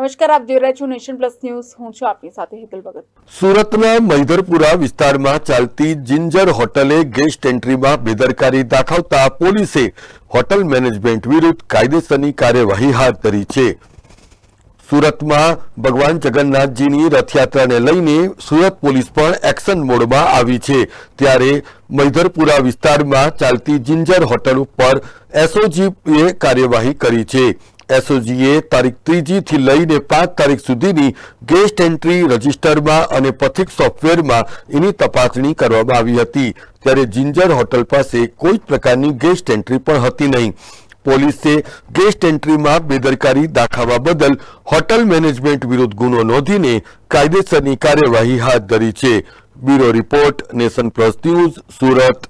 નમસ્કાર, આપ જોઈ રહ્યા છો નેશન પ્લસ ન્યૂઝ. હું છું આપની સાથે હેતલ ભગત. સુરતના મૈધરપુરા વિસ્તારમાં ચાલતી જિંજર હોટલે ગેસ્ટ એન્ટ્રીમાં બેદરકારી દાખવતા પોલીસે હોટલ મેનેજમેન્ટ વિરુદ્ધ કાયદેસરની કાર્યવાહી હાથ ધરી છે. સુરતમાં ભગવાન જગન્નાથજીની રથયાત્રાને લઈને સુરત પોલીસ પણ એક્શન મોડમાં આવી છે. ત્યારે મૈધરપુરા વિસ્તારમાં ચાલતી જિંજર હોટલ ઉપર એસઓજીએ કાર્યવાહી કરી છે. એસઓજીએ તારીખ ત્રીજી થી લઈને પાંચ તારીખ સુધીની ગેસ્ટ એન્ટ્રી રજિસ્ટરમાં અને પથિક સોફ્ટવેરમાં એની તપાસણી કરવામાં આવી હતી. ત્યારે જિંજર હોટલ પાસે કોઈ જ પ્રકારની ગેસ્ટ એન્ટ્રી પણ હતી નહીં. પોલીસે ગેસ્ટ એન્ટ્રીમાં બેદરકારી દાખવવા બદલ હોટલ મેનેજમેન્ટ વિરુદ્ધ ગુનો નોંધીને કાયદેસરની કાર્યવાહી હાથ ધરી છે. Bureau report Nation Plus News Surat.